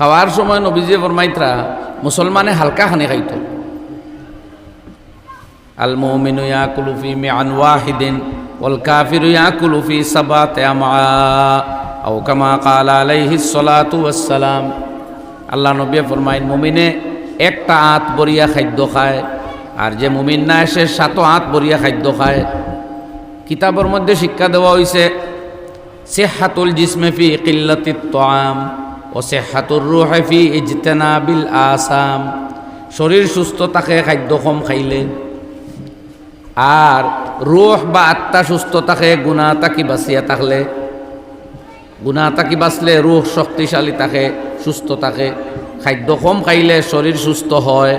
খাওয়ার সময় নবীজি ফরমাইত্রা, মুসলমানে হালকা খানি খাইতো। আল মুমিনু ইয়াকুলু ফি মিআন ওয়াহিদিন, ওয়াল কাফিরু ইয়াকুলু ফি সাবাতি আমআ, আও কামা ক্বালা আলাইহিস সালাতু ওয়াসসালাম। আল্লাহ নবী ফরমাইন, মুমিনে একটা আত বরিয়া খাদ্য খায়, আর যে মুমিন না এসে সাতো আত বরিয়া খাদ্য খায়। কিতাবের মধ্যে শিক্ষা দেওয়া হয়েছে সেহাতুল জিসমে ফি কিল্লাতি তোয়াম ও সেহাতুর রুহে ফি ইজতেনাবিল আসাম। শরীর সুস্থ থাকে খাদ্য কম খাইলে। আর রুহ বা আত্মা সুস্থ থাকে গুণা তাকি বাঁচিয়া থাকলে। গুণা তাকি বাঁচলে রুহ শক্তিশালী থাকে, সুস্থ থাকে। খাদ্য কম খাইলে শরীর সুস্থ হয়।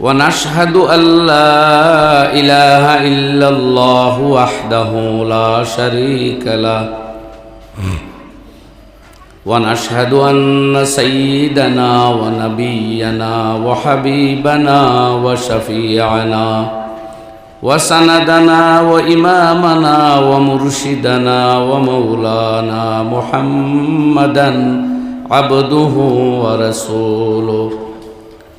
ونشهد أن لا إله إلا الله وحده لا شريك له. ونشهد أن سيدنا ونبينا وحبيبنا وشفيعنا وسندنا وإمامنا ومرشدنا ومولانا محمدا عبده ورسوله.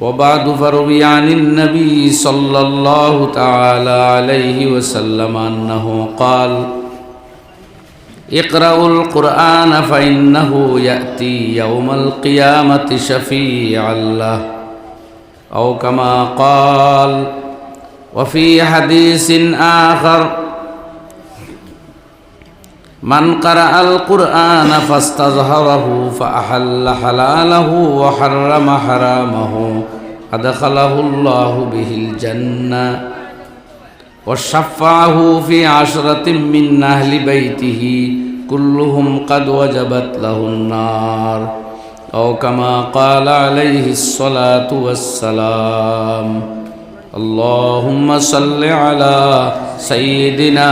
وبعد فروي عن النبي صلى الله تعالى عليه وسلم أنه قال اقرأوا القرآن فإنه يأتي يوم القيامة شفيعا له. أو كما قال وفي حديث آخر من قرأ القرآن فاستظهره فأحل حلاله وحرم حرامه أدخله الله به الجنة وشفعه في عشرة من أهل بيته كلهم قد وجبت له النار أو كما قال عليه الصلاة والسلام اللهم صل على سيدنا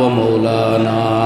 ومولانا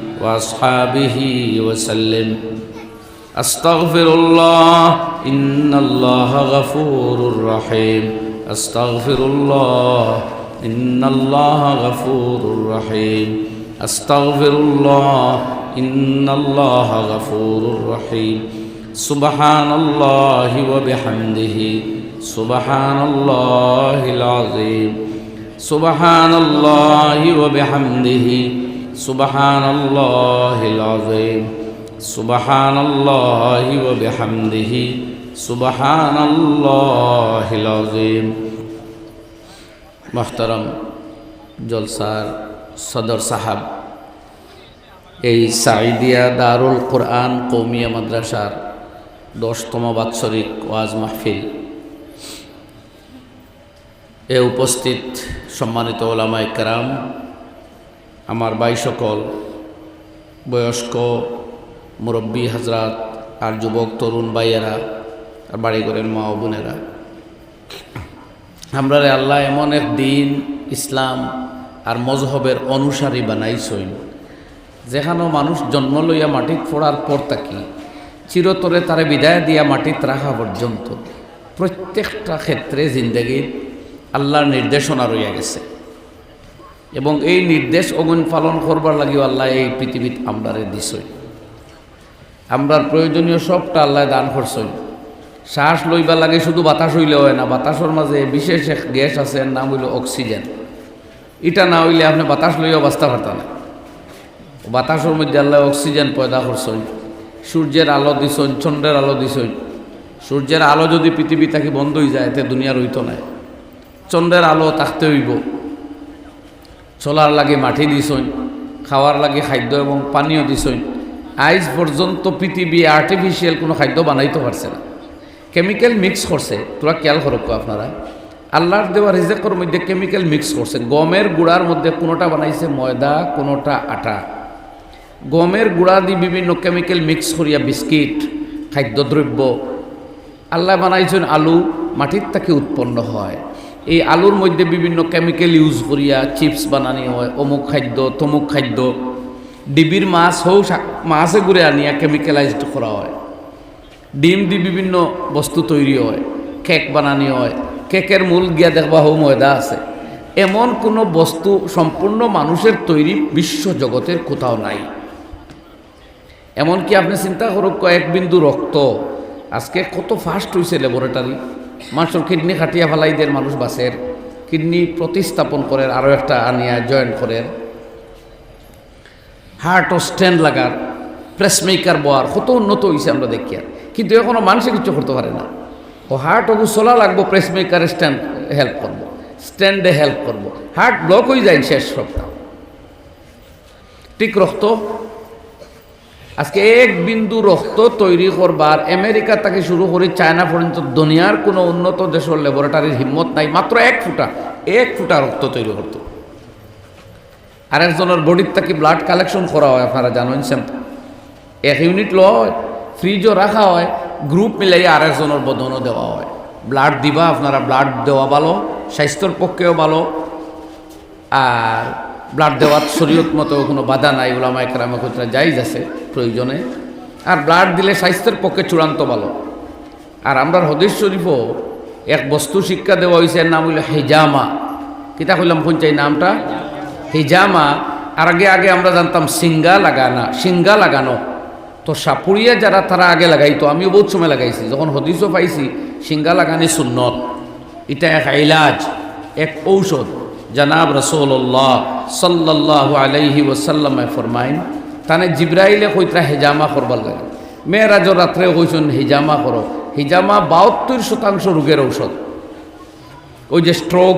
وأصحابه وسلم. أستغفر الله إن الله غفور رحيم. أستغفر الله إن الله غفور رحيم. أستغفر الله إن الله غفور رحيم. سبحان الله وبحمده. سبحان الله العظيم. سبحان الله وبحمده. سبحان الله العظيم سبحان الله وبحمده سبحان الله العظيم محترم জলসার সদর সাহাব এই সাইদিয়া দারুল কোরআন কৌমিয়া মাদ্রাসার দশতম বাৎসরিক ওয়াজ মাহফিল এ উপস্থিত সম্মানিত ওলামা একরাম আমার সকল বয়স্ক মুরব্বী হাজরাত আর যুবক, তরুণ ভাইয়েরা আর বাড়িঘরের মা ও বোনেরা। আমরা আল্লাহ এমন এক দিন ইসলাম আর মজহবের অনুসারী বানাইছইন যেখানেও মানুষ জন্ম লইয়া মাটিত পড়ার পর তাকি চিরতরে তারে বিদায় দিয়া মাটিত রাখা পর্যন্ত। প্রত্যেকটা ক্ষেত্রে জিন্দগির আল্লাহর নির্দেশনা রইয়া গেছে। এবং এই নির্দেশ অগুন পালন করবার লাগিও আল্লাহ এই পৃথিবীত আমরারে দিছই। আমরার প্রয়োজনীয় সবটা আল্লাহ দান করছই। শ্বাস লইবার লাগে শুধু বাতাস হইলে হয় না, বাতাসের মাঝে বিশেষ এক গ্যাস আছে নাম হইল অক্সিজেন। এটা না হইলে আপনি বাতাস লইয়াও বাঁচতে পারতেন না। বাতাসের মধ্যে আল্লাহ অক্সিজেন পয়দা করছই। সূর্যের আলো দিছই, চন্দ্রের আলো দিছই। সূর্যের আলো যদি পৃথিবী তাকে বন্ধ হয়ে যায়, এতে দুনিয়া রইত নাই। চন্দ্রের আলো থাকতে হইব। চলার লাগে মাটি দিছই খাওয়ার লাগে খাদ্য এবং পানীয় দিছই আইজ পর্যন্ত পৃথিবী আর্টিফিশিয়াল কোনো খাদ্য বানাইতে পারছে না। কেমিক্যাল মিক্স করছে তোরা খেয়াল করব আপনারা। আল্লাহর দেওয়া রিজেকের মধ্যে কেমিক্যাল মিক্স করছে গমের গুড়ার মধ্যে কোনোটা বানাইছে ময়দা, কোনোটা আটা। গমের গুঁড়া দিয়ে বিভিন্ন কেমিক্যাল মিক্স করিয়া বিস্কিট খাদ্যদ্রব্য আল্লাহ বানাইছেন আলু মাটির থেকে উৎপন্ন হয়। এই আলুর মধ্যে বিভিন্ন কেমিক্যাল ইউজ করিয়া চিপস বানানি হয়, অমুক খাদ্য, তমুক খাদ্য। ডিবির মাছ হৌ মাছে ঘুরে আনিয়া কেমিক্যালাইজড করা হয়। ডিম দি বিভিন্ন বস্তু তৈরি হয় কেক বানানি হয়। কেকের মূল গিয়া দেখবা হৌ ময়দা আছে। এমন কোনো বস্তু সম্পূর্ণ মানুষের তৈরি বিশ্ব জগতের কোথাও নাই। এমনকি আপনি চিন্তা করুক, কয়েক বিন্দু রক্ত। আজকে কত ফাস্ট হয়েছে ল্যাবরেটারি মানুষের কিডনি খাটিয়া ফেলাইদের মানুষ বাসের। কিডনি প্রতিস্থাপন করে আরও একটা আনিয়া জয়েন করে হার্ট ও স্ট্যান্ড লাগার প্রেসমেকার বয়ার, কত উন্নত হয়েছে আমরা দেখি আর। কিন্তু এখনও মানুষে কিছু করতে পারে না। ও হার্ট ওগু চলা লাগবো প্রেসমেকারে স্ট্যান্ড হেল্প করব, স্ট্যান্ডে হেল্প করব। হার্ট ব্লক হয়ে যায় শেষ সপ্তাহ। ঠিক রক্ত আজকে এক বিন্দু রক্ত তৈরি করবার আমেরিকা থেকে শুরু করে চায়না পর্যন্ত দুনিয়ার কোনো উন্নত দেশের ল্যাবরেটারির হিম্মত নাই, মাত্র এক ফুটা এক ফুটা রক্ত তৈরি করতো। আরেকজনের বডির থেকে ব্লাড কালেকশন করা হয়, আপনারা জানেন সেম। এক ইউনিট লয় ফ্রিজও রাখা হয় গ্রুপ মিলাই আরেকজনের বদনও দেওয়া হয়। ব্লাড দিবা, আপনারা ব্লাড দেওয়া ভালো, স্বাস্থ্যর পক্ষেও ভালো। আর ব্লাড দেওয়ার শরীয়ত মতো কোনো বাধা নাই ওলামা একরামে যাইজ আছে। প্রয়োজনে। আর ব্লাড দিলে স্বাস্থ্যের পক্ষে চূড়ান্ত ভালো। আর আমরা হদিস শরীফও এক বস্তু শিক্ষা দেওয়া হয়েছে নাম হইল হেজামা। কিতা কইলাম পঞ্চাই নামটা। হিজামা, আর আগে আগে আমরা জানতাম সিঙ্গা লাগানা সিঙ্গা লাগানো। তো সাপুরিয়া যারা, তারা আগে লাগাইতো আমিও বহুত সময় লাগাইছি। যখন হদিসও পাইছি সিঙ্গা লাগানি সুন্নত। এটা এক ইলাজ, এক ঔষধ। জানাব রসোল্লাহ সাল্লাহ আলাইহি ওসাল্লামে ফরমাইন তানে জিব্রাইলে কইতরা হেজামা করবার লাগে। মেয়েরাজও রাত্রে কইছেন, হিজামা করো হিজামা বাহাত্তর শতাংশ রোগের ঔষধ। ওই যে স্ট্রোক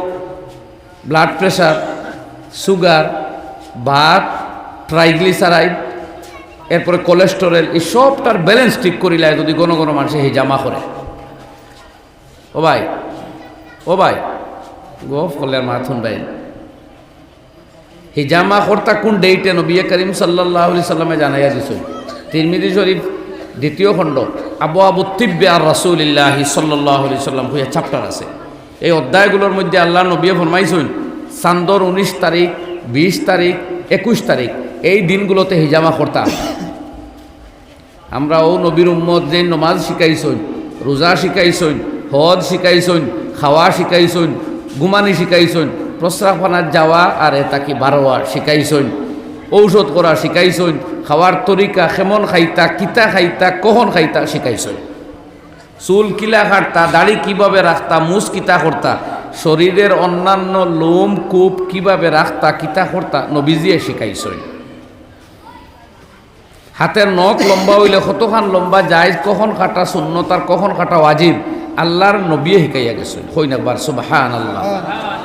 ব্লাড প্রেশার সুগার ভাত ট্রাইগ্লিসারাইড এরপরে কোলেস্টোরেল এই সবটার ব্যালেন্স ঠিক করিলে যদি কোনো কোনো মানুষে হিজামা করে। ও ভাই ও ভাই, গো ফলের মাথুন ভাই। হিজামা কর্তা কোন ডেইটে নবী করিম সাল্লাহ আলি সাল্লামে জানাইয়া দিছিল তিরমিদি শরীফ, দ্বিতীয় খণ্ড, আবু আবু তিব্বে আর রাসুলিল্লাহি আলি সাল্লাম হইয়া চ্যাপ্টার আছে। এই অধ্যায়গুলোর মধ্যে আল্লাহ নবীয়ে ফরমাইছেন, চান্দর উনিশ তারিখ, বিশ তারিখ, একুশ তারিখ, এই দিনগুলোতে হিজামা করতাম আমরা ও নবীর উম্মদ যে নমাজ শিকাইছইন রোজা শিকাইছইন হদ শিকাইছইন খাওয়া শিকাইছইন গুমানি শিকাইছইন প্রস্রাবখানার যাওয়া আর এটাকে বারোয়া শিকাইছইন? ঔষধ করা শিকাইছইন? খাওয়ার তরিকা কেমন খাইতা, কিতা খাইতা, কখন খাইতা শিকাইছইন? চুল কিলা কাটতা, দাড়ি কীভাবে রাখতা মুস কিতা করতা শরীরের অন্যান্য লোম, কূপ কীভাবে রাখতা কিতা করতা নবীজিয়ে শিকাইছই হাতের নখ লম্বা হইলে কতখান লম্বা যায়, কখন কাটা শূন্যতার কখন কাটা ওয়াজিব, আল্লাহর নবীয়ে শিকাইয়া গেছে হইন একবার সুবাহান আল্লাহ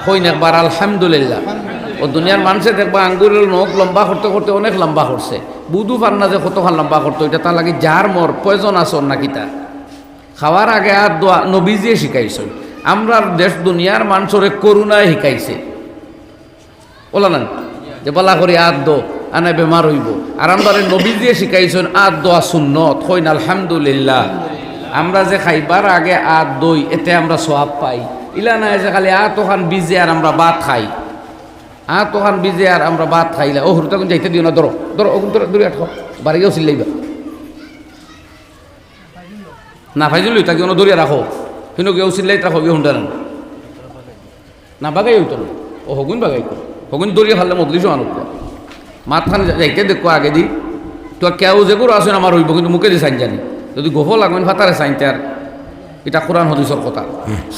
হইন একবার, আলহামদুলিল্লাহ। ও দুনিয়ার মানুষে দেখবা আঙ্গুরের নখ লম্বা করতে করতে অনেক লম্বা করছে। বুধু ফান্না যে কতখান লম্বা করতো, এটা তার লাগে যার মর প্রয়োজন আসন নাকি তা খাওয়ার আগে আর দোয়া নবীজিয়ে শিখাইছে। আমরা দেশ দুনিয়ার মানুষরে করুণায় শিখাইছে। ওলা না যে বলা করি আদ দো আনে বেমার হইব। আর আমরা নবীজিয়ে শিখাইছেন আদ দোয়া সুন্নত। হইন আলহামদুলিল্লাহ। আমরা যে খাইবার আগে আদ দই, এতে আমরা সোয়াব পাই। ইলা না যে খালি আ তোখান বিজে আর আমরা ভাত খাই। আ তোখান বিজে আর আমরা ভাত খাইলা ও হুরুতা কোন যাইতে দিও না, ধরো ধরো, ওগুন ধরো দূরে আঠো বাড়িও চিল্লাইবা। না ফাইজুলি তাকে কোনো দূরে রাখো। কিন্তু কেউ চিল্লাই রাখো কেউ হুন্ডা না বাগাই হইতো না। ও হগুন বাগাই হগুন দৌড়িয়ে ফেললে মদলিশ মানুষ মাথান যাইতে দেখো আগে দি। তো কেউ যে করে আসেন আমার হইব, কিন্তু মুখে দিয়ে সাইন জানি। যদি গোফ লাগবেন ফাতারে সাইনতে আর এটা কোরআন হদিসর কথা।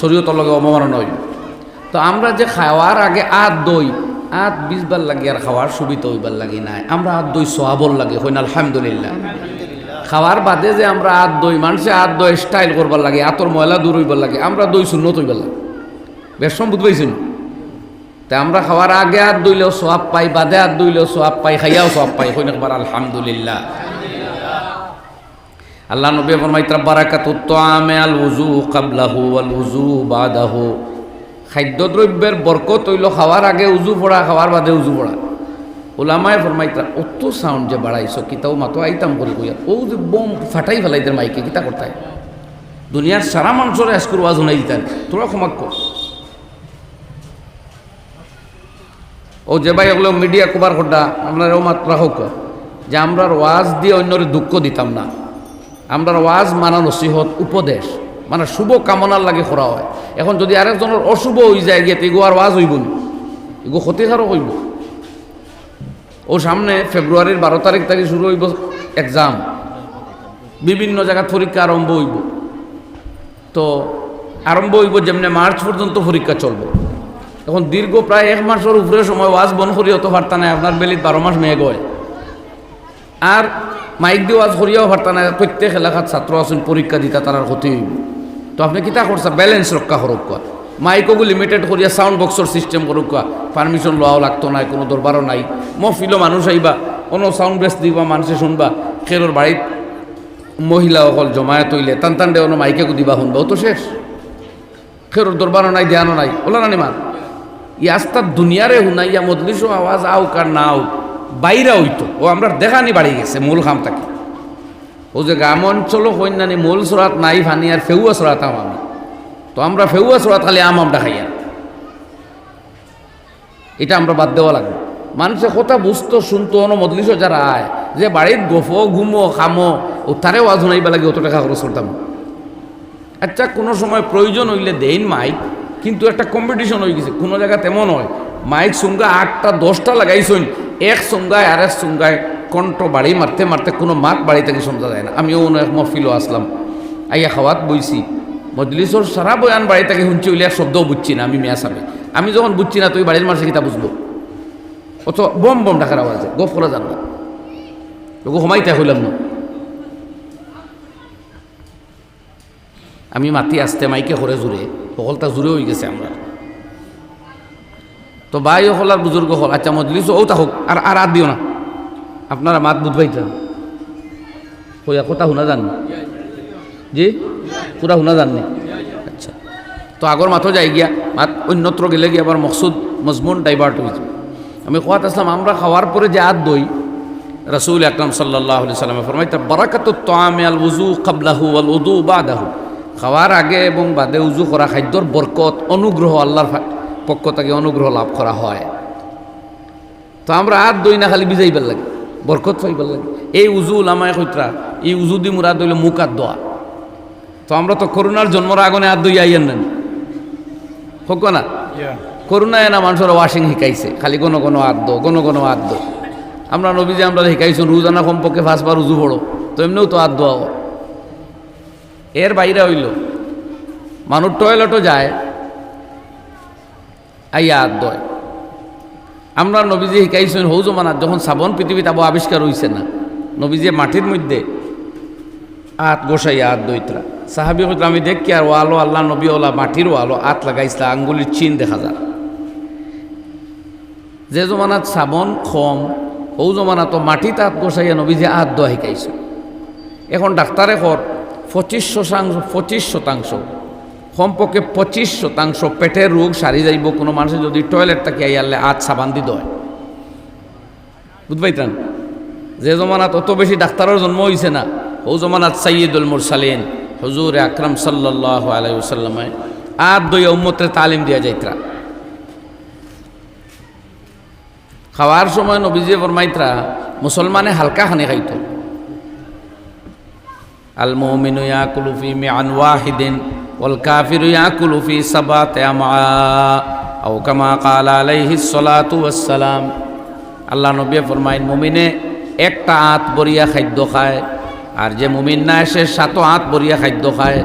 শরীয়তর লগে অবমাননা হইব তো আমরা যে খাওয়ার আগে আত দই আত বিশবার লাগে আর খাওয়ার সুবিধা হইবার লাগে নাই। আমরা আত দই সোয়াবল লাগে হইন আলহামদুলিল্লাহ। খাওয়ার বাদে যে আমরা আত দই মানুষে আত দই স্টাইল করবার লাগে, আতর ময়লা দূর হইবার লাগে, আমরা দই শূন্য হইবার লাগে। বেশ বুঝ পাইছেন তা আমরা খাওয়ার আগে হাত ধুইলেও সোয়াব পাই, বাদে হাত ধুইলেও সোয়াব পাই, খাইয়াও সোয়াব পাই হইন একবার আলহামদুলিল্লাহ। আল্লাহ নবী ফরমাইতরা বারাকাতু তাআমে আল উযু ক্বাবলাহু ওয়াল উযু বাদাহু। খাদ্যদ্রব্যের বরকত হইল খাওয়ার আগে উজু পড়া, খাওয়ার বাদে উজু পড়া। ওলামায় ফরমাইতরা অত সাউন্ড যে বাড়াইছো, কিতাও মাতো আইতাম করি কইয়া, ও যে বোম ফাটাই ফেলাইদের মাইকে, কিতা করতাই দুনিয়ার সারা মানুষের এসকর ওয়াজ শুনাই দিতেন তোরা ক্ষমা কর। ও যে ভাই ওগুলো মিডিয়া কভার করডা আপনার ও মাত্রা হোক, যে আমরা ওয়াজ দিয়ে অন্যরে দুঃখ দিতাম না। আমরার ওয়াজ মানা নসিহত, উপদেশ। মানে শুভ কামনার লাগে করা হয়। এখন যদি আরেকজনের অশুভ হয়ে যায় গিয়ে এগো আর ওয়াজ হইব না। এগো ক্ষতিকারও হইব। ও সামনে ফেব্রুয়ারির বারো তারিখ থেকে শুরু হইব এক্সাম বিভিন্ন জায়গায় পরীক্ষা আরম্ভ হইব। তো আরম্ভ হইব যেমনি মার্চ পর্যন্ত পরীক্ষা চলবে। এখন দীর্ঘ প্রায় এক মাসের উপরে সময় ওয়াজ বন করি হতে পারতা না আপনার বেলিত বারো মাস মেঘ হয়। আর মাইক দিয়ে ওয়াজ করিয়াও পারতা না প্রত্যেক এলাকার ছাত্র আছেন, পরীক্ষা দিতা তার ক্ষতি হইব। তো আপনি কিতা করছে? ব্যালেন্স রক্ষা করুক কোয়া মাইকগু লিমিটেড করিয়া সাউন্ড বক্সর সিস্টেম করুক কোয়া পারমিশন লওয়াও লাগতো না কোনো দরবারও নাই। মহফিলও মানুষ আইবা কোনো সাউন্ড বেস দিবা মানুষে শুনবা। খেরোর বাড়িত মহিলা অকল জমায়েত হইলে, টান টান দেওয়ানো মাইকে দিবা শুনবা তো শেষ। খেরোর দরবারও নাই ধ্যানও নাই। ওলা না নিমান ই আস্তা দুনিয়ারে হুনাইয়া মজলিসও আওয়াজ আউক আর না আউক বাইরা হইতো। ও আমরা দেখানি বাড়ি গেছে, মূল খাম থাকি ও যে গ্রাম অঞ্চল কন্যানি মূল সরাত নাই ফানি আর ফেউয়া সরাতাম আমি তো আমরা ফেউয়া সরাত খালি আম আমরা খাইয়া এটা আমরা বাদ দেওয়া লাগবে। মানুষে কথা বুঝতো, শুনতো অন মজলিসও যারা আয়, যে বাড়ির গোফো, ঘুমো, খামো, ও তারে ওয়াজ শুনাইবা লাগে, অত টাকা খরচ করতাম। আচ্ছা কোনো সময় প্রয়োজন হইলে দেইন মাইক, কিন্তু একটা কম্পিটিশন হয়ে গেছে। কোনো জায়গা তেমন হয়। মাইক সঙ্গা আটটা, দশটা লাগাইছেন এক সঙ্গায় আর এক সঙ্গায় কণ্ঠ বাড়ি মারতে মারতে কোনো মাক বাড়ি থেকে শোনা যায় না। আমিও এক মহফিলও আসলাম। আইয়া খাওয়াত বইছি। মজলিসর সারা বয়ান বাড়ি থেকে শুনছি হইলে এক শব্দও বুঝছি না, আমি মেয়া সাবে আমি যখন বুঝছি না তুই বাড়ির মানুষের কিতা বুঝব অত বম বম ঢাকার আওয়াজে গোফ করা যান না। তোকে সময়তে হইলাম না। আমি মাতি আসতে মাইকে করে জুড়ে সকলটা জুড়ে হয়ে গেছে আমরা তো বাই হল আর বুজুর্গ হল। আচ্ছা মজলিস ও তা হোক, আর আর আর দিও না। আপনারা মাত বুধ বুঝবাইতেন হইয়া কথা শুনা যান জি? পুরা শুনা যাননি আচ্ছা। তো আগর মাথো যাই গিয়া, মাত অন্যত্র গেলে গিয়ে আবার মকসুদ, মজমুন ডাইভার্ট হয়েছে আমি খোয়াত আসলাম আমরা খাওয়ার পরে যে আদ দই, রসুল আকরম সাল্লাহ সাল্লামে ফরমাইতা, বারাকাত তামে আল উজু কাবলাহু আল উদু বাদাহু। খাওয়ার আগে এবং বাদে উজু করা খাদ্যর বরকত, অনুগ্রহ আল্লাহর পক্ষ থেকে অনুগ্রহ লাভ করা হয়। তো আমরা আর দই না খালি বিজাইবার লাগে বরকত পাইবার লাগে। এই উজু লামায় কইত্রা এই উজু দি মুরা দইলে মুখ আর দোয়া। তো আমরা তো করোনার জন্মর আগনে আর দই আইয়েন নেন। হোক না? করোনায় না মানুষের ওয়াশিং শিকাইছে খালি কোনো কোনো আদ্য কোনো কোনো আদ্য আমরা নবীজি আমরা শিকাইছো রোজানা কমপক্ষে ফাঁসবার উজু পড়ো তো এমনিও তো আদ দোয়া এর বাইরে হইল মানুষ টয়লেটও যায় আদ দয় আমরা নবীজি শিকাইছেন, হৌ জমানাত, যখন সাবন পৃথিবীতে আবু আবিষ্কার হইছে না নবীজি মাটির মধ্যে আত গোসাইয়া আত দইতরা সাহাবি হইতরা আমি দেখি আর ওয়ালো আল্লাহ নবী ওলা মাটির ওয়ালো আত লাগাইছিলা আঙ্গুলির চিন দেখা যায় যে জমানাত সাবন কম ও জমানা তো মাটি তাত বসাইয়া নবীজি আত দোয়া শিকাইছে। এখন ডাক্তারে কর পঁচিশ শতাংশ পঁচিশ শতাংশ কমপক্ষে পঁচিশ শতাংশ পেটের রোগ সারি যাইব। কোনো মানুষের যদি টয়লেট তাকে আইয়ালে আত সাবান দি দয়। বুঝবাইতেন যে জমানাত অত বেশি ডাক্তারের জন্ম হয়েছে না। ও জমানাত সাইয়দুল মুরসালিন, হজুর আকরাম সাল্লাহ আলাইসাল্লামে আর দই উম্মতের তালিম দিয়া যাইত্রা। খাওয়ার সময় নবীজি ফরমাইত্রা, মুসলমানে হালকা খানি খাইতো। আল মুমিনু ইয়াকুলু ফি মিআন ওয়াহিদিন ওয়াল কাফিরু ইয়াকুলু ফি সাবাতি আমআ, আও কামা ক্বালা আলাইহিস সালাতু আল্লাহ নবী ফরমাইন মুমিনে একটা আত বরিয়া খাদ্য খায়, আর যে মুমিন না এসে সাত আত বরিয়া খাদ্য খায়।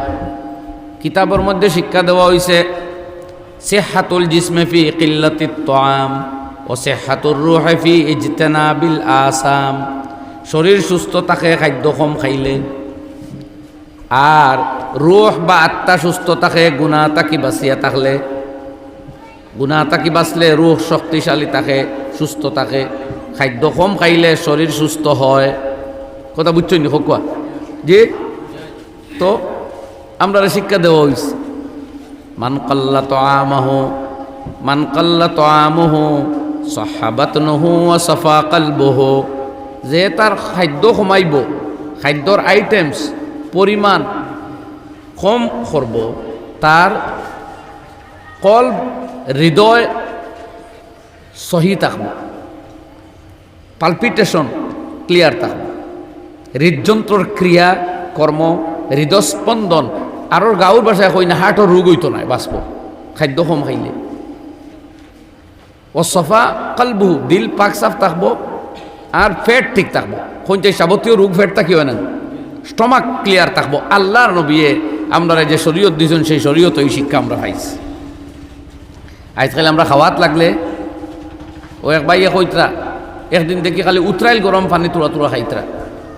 কিতাবের মধ্যে শিক্ষা দেওয়া হয়েছে সেহাতুল জিসমে কিল্লাতি তোয়াম ও সেহাতুর রুহে ফি ইজতেনাবিল আসাম। শরীর সুস্থ থাকে, খাদ্য কম খাইলে। আর রুহ বা আত্মা সুস্থ থাকে গুণা তাকি বাঁচিয়া থাকলে? গুণা তাকি বাঁচলে? রুহ শক্তিশালী থাকে, সুস্থ থাকে। খাদ্য কম খাইলে শরীর সুস্থ হয়। কথা বুঝছ নি কোয়া যে তো আমরা শিক্ষা দেওয়া হয়েছে মান কাল্লা তো আমহ মান কাল্লা তো আমহ সহাবাত নহু সফা কালবহ। যে তার খাদ্য কমাইব খাদ্যর আইটেমস পরিমাণ কম করব, তার কল হৃদয় সহি থাকব পালপিটেশন ক্লিয়ার থাকব হৃদযন্ত্রর ক্রিয়া কর্ম হৃদস্পন্দন আরও গাঁৱৰ ভাষায় কই না, হাৰ্টৰ ৰোগ হইতো নাই বাঁচব খাদ্য কম খাইলে। ও সফা কালবু দিল পাক সাফ থাকব আর ফ্যাট ঠিক থাকব থাকব কোনটাই যাবতীয় রোগ ফ্যাট হয় না স্টমাক ক্লিয়ার থাকব আল্লাহর নবিয়ে আমরা যে শরীয়ত দিয়েছেন, সেই শরীয়ত এই শিক্ষা আমরা পাইছি। আজকাল আমরা খাওয়াত লাগলে, ও এক বাইয়ে কইতরা, একদিন দেখি খালি উতরাইল গরম পানি তুরা তুরা খাইতরা।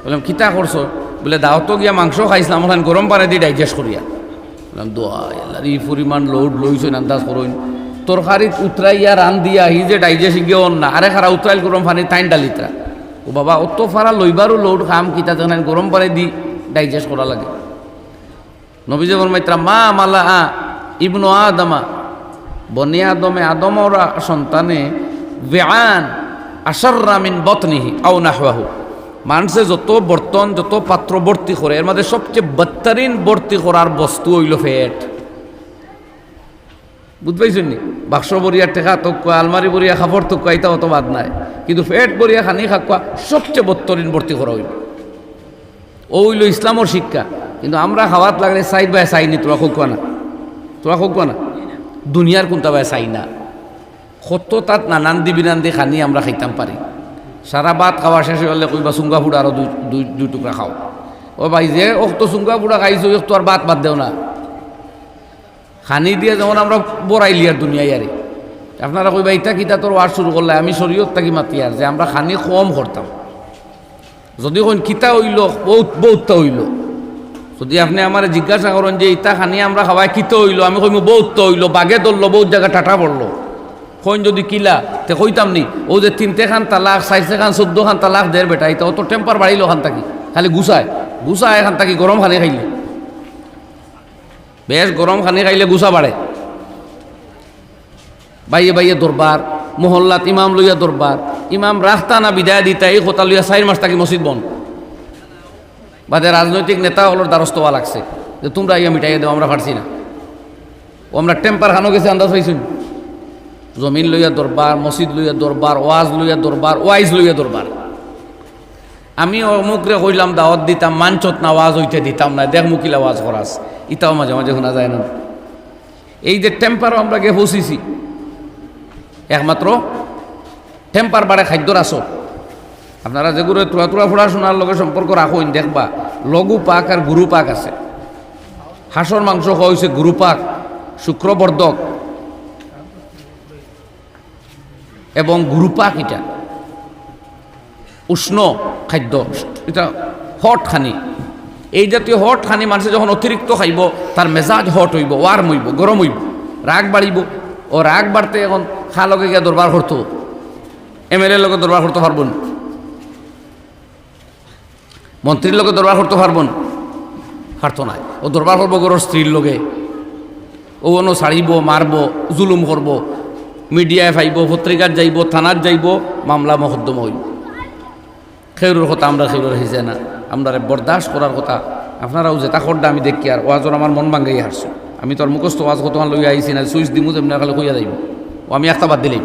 বললাম, কিতা করছ? বলে, দাওয়াতো গিয়া মাংস খাইছিলাম ওখানে গরম পানি দিয়ে ডাইজেস্ট করিয়া। বললাম, দোয়া এই পরিমাণ লোড লইছেন, আন্দাজ করুন। তরকারিত উতরাইয়া রান দিয়া হি যে ডাইজেস্ট গিয়ে না আরে খারা উতরাইল গরম পানি টাইন ডালিতরা। ও বাবা, অত ফারা লইবারও লোড খাম, কিতা জানেন গরম পানি দি ডাইজেস্ট করা লাগে। নবীজ বর্মাইত্রা মা মালা আ ইবনু আদমা। বনি আদমে আদমরা সন্তানে বেআন আশার্রামিন বতনিহি আও নাহবাহু মানুষে যত বর্তন, যত পাত্র ভর্তি করে, এর মধ্যে সবচেয়ে বত্তারিন ভর্তি করার বস্তু হইল পাইছেন নি? বাক্স বরিয়া টেকা তকুয়া আলমারি বরিয়া খাবার তকুয়া এটা অত বাদ নাই। কিন্তু ফেট বরিয়া খানি খাকুয়া, সবচেয়ে বত্তরিন ভর্তি করা হইল। ও হইল ইসলামর শিক্ষা। কিন্তু আমরা খাওয়াত লাগলে সাইড বাই চাইনি তোরা খোকুয়া না। তোরা খোকুয়া না। দুনিয়ার কোনটা বাই চাই না। কত তাত নানান দি বিনান দি খানি আমরা খাইতাম পারি সারা ভাত খাওয়া শেষ হলে কইবা চুঙ্গা ফুড়া আরও দুই দুই দুই টুকরা খাও। ও ভাই যে অক্ত চুঙ্গা ফুড়া খাইছো তো আর ভাত বাদ দেও না। খানি দিয়ে যেমন আমরা বড়াইলি আর দুনিয়ায় আরে আপনারা কইবা ইটা কিতা তোর ওয়ার শুরু করলে, আমি শরীয়ত থাকি মাতি আর যে আমরা খানি কম করতাম। যদি কোন কিতা হইল, বহুত বহুতটা হইল। যদি আপনি আমার জিজ্ঞাসা করেন যে ইটা খানি আমরা খাওয়াই কিতা হইল আমি কইম বহুতটা হইল বাগে ধরলো বহুত জায়গা টাটা পড়ল। কইন যদি কিলা, তে কইতাম নি, ও যে তিনটে খান তালাক, চারটে খান, চোদ্দ খান তালাক দের বেটা এটা অত টেম্পার বাড়িল খান থাকি খালি গুছায় গুছায় এখান থাকি গরম খানি খাইলে। বেশ গরম খানি খাইলে গুছা বাড়ে বাইয়ে বাইয়ে দরবার মহল্লাত ইমাম লইয়া দরবার ইমাম রাখতা না বিদায় দিতা এই কথা লইয়া চার মাস থাকি মসজিদ বন বাদে রাজনৈতিক নেতা হলোর দ্বারস্থ হওয়া লাগছে, যে তোমরা ইয়া মিটাইয়া দেও, আমরা পারছি না। ও আমরা টেম্পার খানো গেছে, আন্দাজ পাইছুন জমিন লইয়া দরবার, মসজিদ লইয়া দরবার, ওয়াজ লইয়া দরবার, ওয়াইজ লইয়া দরবার। আমি অমুকরে কইলাম, দাওয়াত দিতাম মানচত না ওয়াজ হইতে দিতাম না, দেখ মুকিলা ওয়াজ করাস। ইটাও মাঝে মাঝে শোনা যায় না। এই যে টেম্পারও আমরা গে পৌঁছিছি। একমাত্র টেম্পার বাড়ে খাদ্যর আসর। আপনারা যেগুলো তুরা তুরা ফোড়া শোনার লগে সম্পর্ক রাখুন, দেখবা, লঘু পাক আর গুরু পাক আছে। হাঁসর মাংস খাওয়া হয়েছে গুরু পাক, শুক্রবর্ধক, এবং গুরুপাক এটা। উষ্ণ খাদ্য, এটা হট খানি। এই জাতীয় হট খানি মানুষে যখন অতিরিক্ত খাইব তার মেজাজ হট হইব ওয়ার্ম হইব গরম হইব রাগ বাড়িব ও রাগ বাড়তে এখন খা লগে গিয়া দরবার করতো এম এল লগে দরবার করতে পারব না মন্ত্রীর লোকে দরবার করতে পারব না। পারতো না। ও দরবার করব গরোর স্ত্রীর লোকে। ও অন্য ছাড়িব, মারব, জুলুম করব। মিডিয়ায় ফাইব, পত্রিকার যাইব, থানার যাইব, মামলা মকদ্দম হইব। খেউরের কথা আমরা খেউরের হিসে না। আমরা বরদাস্ত করার কথা। আপনারাও যেটা করডা আমি দেখি আর ওয়াজর আমার মন ভাঙ্গাই হারছো। আমি তোর মুখস্থ ওয়াজ কত লই আইছি না, সুইচ দিমু যেমনি খালি কইয়া যাইব। ও আমি একটা বাদ দিলেই।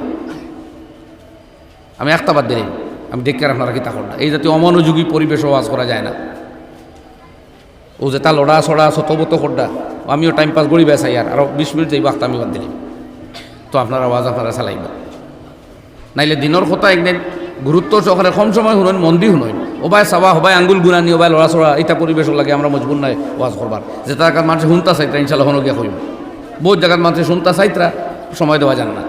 আমি একটা বাদ দিলেই। আমি দেখি আপনারা কিতা করডা এই জাতীয় অমনোযোগী পরিবেশ ওয়াজ করা যায় না। ও যেটা লড়া ছড়া শতবত করডা আমিও টাইম পাস করি বেসাই আর। আরও বিশ মিনিট যাইব একটা আমি বাদ দিলাম। তো আপনারা আওয়াজ আপনারা চালাইব নাইলে দিনের কথা একদিন গুরুত্ব সহকারে কম সময় শুনেন, মন্দি শুনেন। ওবাই চাবা হবাই আঙ্গুল গুণানি ওবাই লড়া চড়া এটা পরিবেশ লাগে, আমরা মজবুর নাই ওয়াজ করবার যে তার মানুষ শুনতা চাইতরা ইনশাল্লাহ হনগিয়া কইম। বহুত জায়গার মানুষ শুনতা চাইতরা সময় দেওয়া জানে না।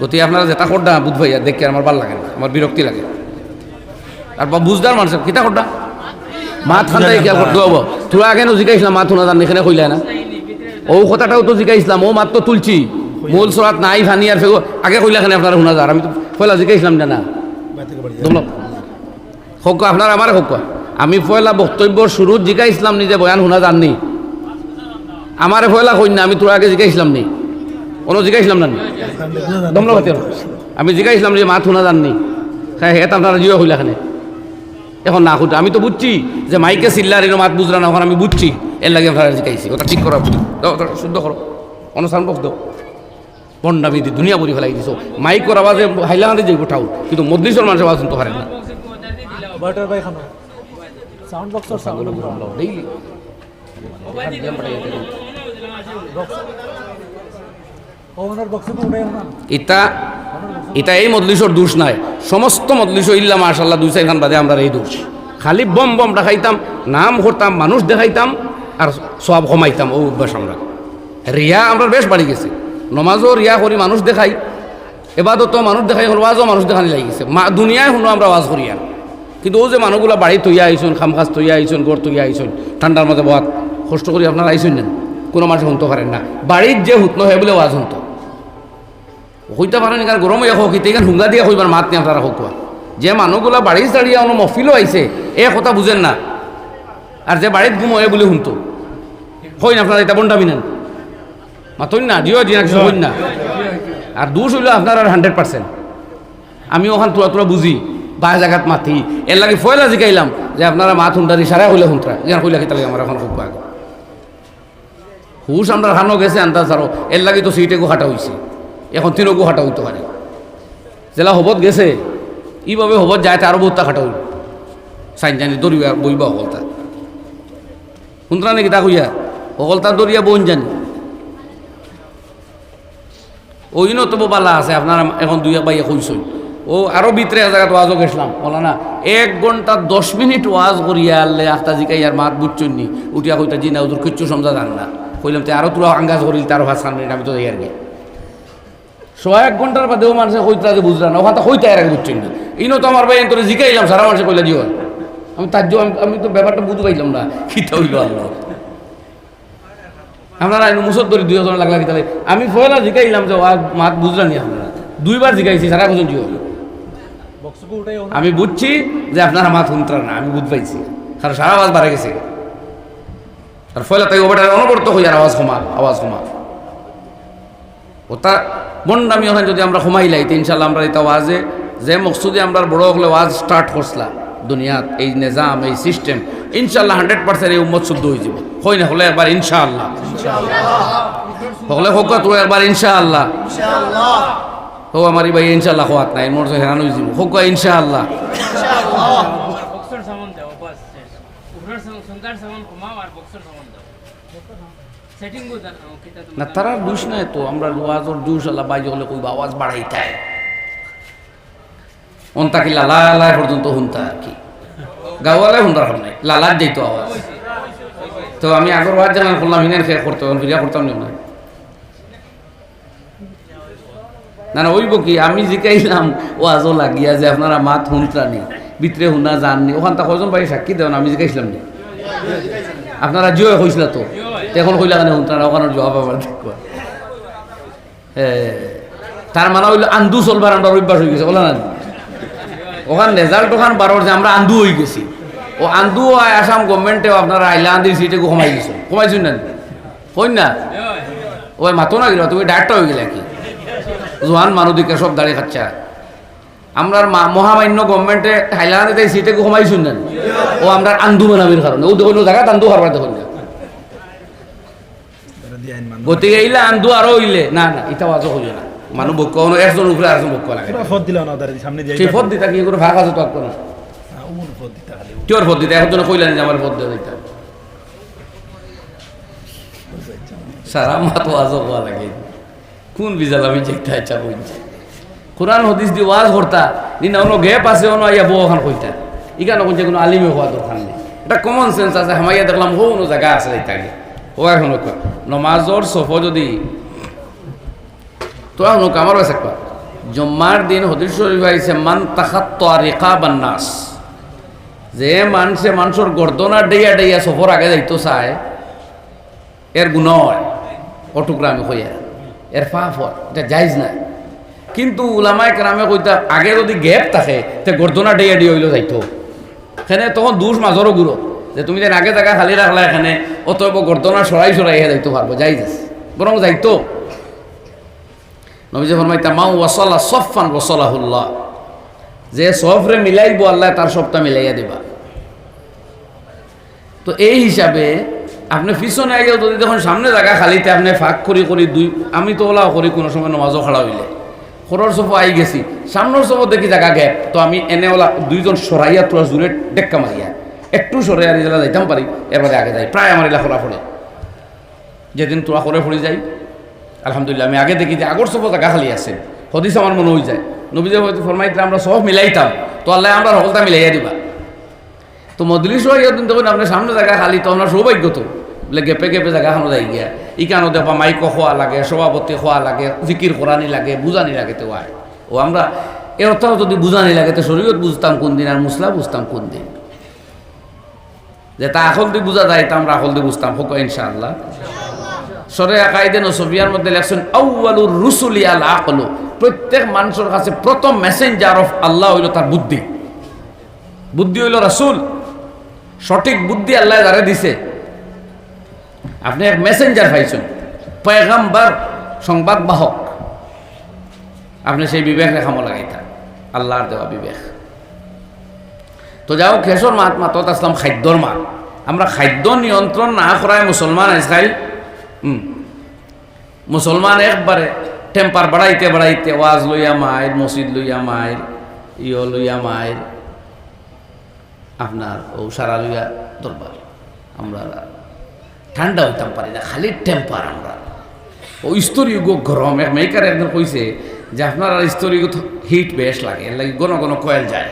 গতি আপনারা যেটা করডা বুধ ভাইয়া দেখে আমার ভালো লাগে না আমার বিরক্তি লাগে। আর বুঝদার মানুষ কিতা করডা মাত খান্দাই কিয়া করতে হব? তোরা আগে জিকাইছিলাম মাত শুনা জান এখানে কইলা না? ও কথাটাও তো জিকাইছিলাম ও মাত তো তুলছি। মূল সরাত নাই ফানি আর ফেগো। আগে কইলা খানে আপনারা শুনা যার আমি তো পয়লা জিকাইছিলাম না না হোক আপনারা আমার হোক আমি পয়লা বক্তব্য শুরুত জিকাইছিলাম নিজে বয়ান শুনা জাননি। আমারে পয়লা কই না আমি তোর আগে জিকাইছিলাম নি। কোনো জিকাইছিলাম না নি? দমলা ভাতি আমি জিকাইছিলাম যে মাত শুনা জাননি। হ্যাঁ হেত আপনারা জিও হইলা খানে। এখন না খুঁজে আমি তো বুঝছি যে মাইকে চিল্লার এরকম মাত বুঝলা না এখন আমি বুঝছি। এর লাগে আপনারা জিকাইছি ওটা ঠিক করা বুঝি দাও, শুদ্ধ করো। অনুষ্ঠান বক্স দাও। পন্ডামি দি দুনিয়া বলি ফেলাই দিছো। মাইক করা বাজে হাইলাহান্দি যাইব ঠাউ কিন্তু মদ্রিসর মানুষের আওয়াজ শুনতে পারেন না। বাটার ভাই খানো সাউন্ড বক্সে না? ইটা ইটা এই মদলিসর দোষ নাই। সমস্ত মদলিস ইল্লা মার্শাল্লাহ দুই চারখান বাদে আমরা এই দোষ। খালি বম বম দেখাইতাম, নাম করতাম, মানুষ দেখাইতাম, আর সব কমাইতাম ও অভ্যাস আমরা। রিয়া, আমরা বেশ বাড়ি গেছে। নমাজও রিয়া করি, মানুষ দেখাই। এবাদত মানুষ দেখাই হল ওয়াজও মানুষ দেখানি গেছে। মা, দুনিয়ায় শুনো আমরা ওয়াজ করি আর। কিন্তু ও যে মানুহগুলা বাড়ি তৈয়া আইসুন খামখাজ তৈয়া আইসুন, ঘর তৈয়া আইসুন, ঠান্ডার মধ্যে বহুত কষ্ট করি, আপনারা আইসুন নেন। কোনো মানুষ শুনতে পারেন না। বাড়ির যে হুতনো হয় বলে ওয়াজ শুনতো। হইতে পারেন কারণ গরম হয়ে হোক এখানে হুঙ্গা দিয়ে হইবার মাত নিয়ে আপনারা হোক যে মানুহগুলা বাড়ি দাঁড়িয়ে অন্য মফিলও আইছে এ কথা বুঝেন না। আর যে বাড়িত ঘুম হয় বলে শুনতো। হই না আপনারা এটা বন্ডামি নেন মাতই না দিও জিনা কিছু হইন না। আর দুষ হইল আপনার আর হান্ড্রেড পার্সেন্ট আমি ওখান তোরা তোরা বুঝি বা জায়গাত মাতি এর লাগে ফয়লা জিকাইলাম যে আপনারা মাত হুন্ডারি সারা হইলে হুন্টরা যেন হইলা খেতে লাগে আমার এখন খুব আগে হুশ আমরা হানো গেছে আন্দাজ আরও এর লাগে তো সিটে গুহাটা হইছে। এখন তিনও গুহাটা হইতে পারে। জেলা হবত গেছে ইভাবে হবত যায় তারও বহুতটা খাটা হইল। সাইন জানি দরিয়া বইবা হকলতা। শুনতরা নাকি তা হইয়া হকলতা দরিয়া বোন জানি। ওই তো বালা আছে, আপনারা এখন দুই এক বাইয়া কইসই ও আরও ভিতরে জায়গা ওয়াজও গেছিলাম বলা না এক ঘণ্টা দশ মিনিট ওয়াজ করিয়া আখতা জিকাই আর মাত নি উঠিয়া কইতা জি না ওদের কিচ্ছু সমঝা জান না। কইলাম তো আরও তোরা আঙ্গাজ করিল তারও হাত মিনিট আমি তো যাই আর কি। সোয়া এক ঘণ্টার বাদেও মানুষে কইতা যে বুঝলাম না ওখানে কইতা এর আগে বুঝছই না ইনো তো আমার ভাই তোরে জিকাইলাম সারা মানুষে কইলা জিও আমি তার জন্য আমি- তো ব্যাপারটা বুঝতে পাইলাম না কিতা হইল আল্লাহ। আপনারা মুসর ধরে দুই জন লাগলা কিতালে আমি ফয়লা জিকাইলাম যে মাত বুঝলাম নি আপনারা? দুইবার জিকাইছি সারা বছর জিও আমি বুঝছি যে আপনারা মাত শুনতার না আমি বুঝ পাইছি। কারণ সারা আওয়াজ বাড়ে গেছে। আর ফলে তাই ওটা অনবরত হই আর আওয়াজ কমা আওয়াজ কমা ওটা বন্ডামি ওখানে যদি আমরা কমাইলাই তো ইনশাল্লাহ আমরা এটা ওয়াজে যে মকসুদে আমরা বড় হলে ওয়াজ স্টার্ট করছিলাম। দুনিয়াত এই নিজাম এই সিস্টেম ইনশাল্লাহ হান্ড্রেড পার্সেন্ট এই উম্মত শুদ্ধ হয়ে যাব। হয় না হলে একবার ইনশাআল্লাহ। হলে হোক তোর একবার ইনশাআল্লাহ। ও আমার ভাই ইনশাআল্লাহ হওয়াত নাই মোর হেরান হয়ে যাব। হোক ইনশাআল্লাহ বক্সর সামান দাও বাস শেষ উপরের সংকার সামান কমাও আর বক্সর সামান দাও সেটিং গো কিতা না, তারা দুষ নাই তো, আমরা ওয়াজর জুস আল্লাহ হলে আওয়াজ বাড়াইতে হয় অন্তা কি লালা লালা পর্যন্ত শুনতা আর কি। নাই, লালার আওয়াজ। তো আমি আগর ওয়াজ জানান করলাম ফিরিয়া করতাম না। না না, ওইব কি, আমি জিকাইলাম, ওয়াজও লাগিয়া যে আপনারা মাত শুনতানি ভিতরে শুনা জাননি, ওখান তা কজন ভাই সাক্ষী দেন, আমি জিকাইছিলাম নি। আপনারা জিও হয়েছিল তো। এখন কইলা কেন শুনতাম না ওখানে জবাব আমার দেখো। তার মানে হইল আন্দু চলবার আমরা অভ্যাস হয়ে গেছে, বলা না? ওখান রেজাল্ট ওখান বারোর যে আমরা আন্দু হয়ে গেছি। ও আন্দু আসাম গভর্নমেন্টেও আপনারা আইলা আন্দির সিটে কমাই দিছ কমাইছুন না? কই না? ওই মাতো না গেল তুমি ডাক্তার হয়ে গেলে কি? জোয়ান মানুদিকে সব দাঁড়িয়ে খাচ্ছা। আমরা মহামান্য গভর্নমেন্টে হাইলাকান্দিতে সিটে কমাইছুন না? ও আমরা আন্দু বানাবির কারণে। ও দেখুন জায়গা আন্দু হারবার দেখুন না? গতিকে এইলে আন্দু আরও হইলে না না এটা আজও হইলে না। মানুষ বক্য হলো একজন উপরে আরেকজন বক্য লাগে। ফদ দিলা না তার সামনে যাই সেই পদ দিতা কি করে? ভাগ আছে তো আর কোনো ফদ দিতা একজন কইলেন যে আমার দিয়ে দিতা সারা মা তো আজও হওয়া লাগে। কোন বিজাল আমি দেখতে ইচ্ছা কইছে কোরআন হদিস দি ওয়াজ করতা দিন অন্য গ্যাপ আছে অন্য আইয়া বউ ওখান কইতা। ইখানে কোন কোনো আলিমে হওয়া দরকার নেই। এটা কমন সেন্স আছে হামাইয়া দেখলাম হো কোনো জায়গা আছে তাকে ও এখন নমাজর সফ যদি, তো এখন আমার কাছে জম্মার দিন হদিস শরীফ আইছে মান তাখাত রিকা বান্নাস যে মানুষে মানুষের গর্দনা ডেইয়া ডেইয়া সফর আগে যাইতো চায় এর গুণ অটুগ্রামে কইয়া এর ফাফ এটা যাইজ না কিন্তু উলামায় গ্রামে কইতা আগে যদি গ্যাপ থাকে, তে গর্দনা ডেইয়া দিয়ে হইল যাইতো। এখানে তখন দুষ মাজরও গুরু যে তুমি যে আগে জায়গা খালি রাখলা এখানে, অতএব গর্দনা সরাই সরাই যাইতে পারব যাইজ আছে। বরং যাইতো। নবীজি ফরমাইতা মা ওয়াসাল্লাহ সফান ওয়াসালাহুল্লাহ। যে সফরে মিলাইব আল্লাহ, তার সবটা মিলাইয়া দিবা। তো এই হিসাবে আপনি পিছনে আইয়াও যদি যখন সামনে জায়গা খালিতে আপনি ফাঁক করি করি দুই, আমি তো ওলাও করি, কোনো সময় নমাজও খাড়া হইলে। খরর সফ আই গেছি, সামনের সফর দেখি জায়গা গ্যাপ। তো আমি এনে ওলা দুইজন সরাইয়া তোরা জুড়ে ডেক্কা মারিয়া। একটু সরাইয়া নিজেরা যাইতাম পারি, এরপরে আগে যাই, প্রায় আমার এলা খোলা যেদিন তোরা করে পড়ে যাই, আলহামদুলিল্লাহ, আমি আগে দেখি যে আগর সফর জায়গা খালি আছে, হদিস আমার মনে হয়ে যায়। নবীজে হয়তো ফরমাইতে আমরা সব মিলাইতাম, তো আল্লাহ আমরা সকলটা মিলাইয়া দিবা। তো মদলিস হয়ে তখন আপনার সামনে জায়গা খালি, তো আমরা সৌভাগ্য তো। বলে গেপে গেপে জায়গাখানো যাই গিয়া। ইকানো দেবা মাইক খোয়া লাগে, সভাপতি খোয়া লাগে, জিকির করানি লাগে, বুঝানি লাগে তো আয়। ও আমরা, এর অর্থ যদি বুঝানি লাগে, তো শরীয়ত বুঝতাম কোন দিন আর মুসলা বুঝতাম কোন দিন। যে তা আকল দিয়ে বুঝা যায়, তা আমরা আকল দিয়ে বুঝতাম, হোক ইনশাআল্লাহ। সরে আকাইদে নসবিয়ার মধ্যে লেখছেন আউয়ালুর রুসুলি আল আকলু। প্রত্যেক মানুষের কাছে প্রথম মেসেঞ্জার অফ আল্লাহ হইল তার বুদ্ধি। বুদ্ধি হইল রাসুল। সঠিক বুদ্ধি আল্লাহ যারা দিছে। আপনি এক মেসেঞ্জার পাইছেন, পয়গাম্বার, সংবাদ বাহক। আপনি সেই বিবেক রেখামো লাগাইতা আল্লাহর দেওয়া বিবেক। তো যাও খেসর মাত মাতত আসলাম খাদ্যর মাত আমরা খাদ্য নিয়ন্ত্রণ না করায় মুসলমান আজকাল মুসলমান একবারে টেম্পার বাড়াইতে বাড়াইতে ওয়াজ লইয়া মায়ের মসজিদ লইয়া মায়ের ইয় লইয়া মায়ের আপনার ও সারা লইয়া দরবার। আমরা ঠান্ডা হইতাম পারি না, খালি টেম্পার আমরা। ও স্তরীয় গরম, এক মেকার একজন কইছে যে আপনার স্তরীয় হিট বেশ লাগে, এর লাগে ঘন ঘন কয়েল যায়।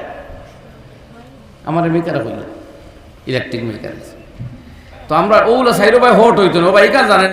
আমার মেকার হইল ইলেকট্রিক মেকার তো আমরা ওগুলো সাইড ভাই হট হইতো না। ও ভাই জানেন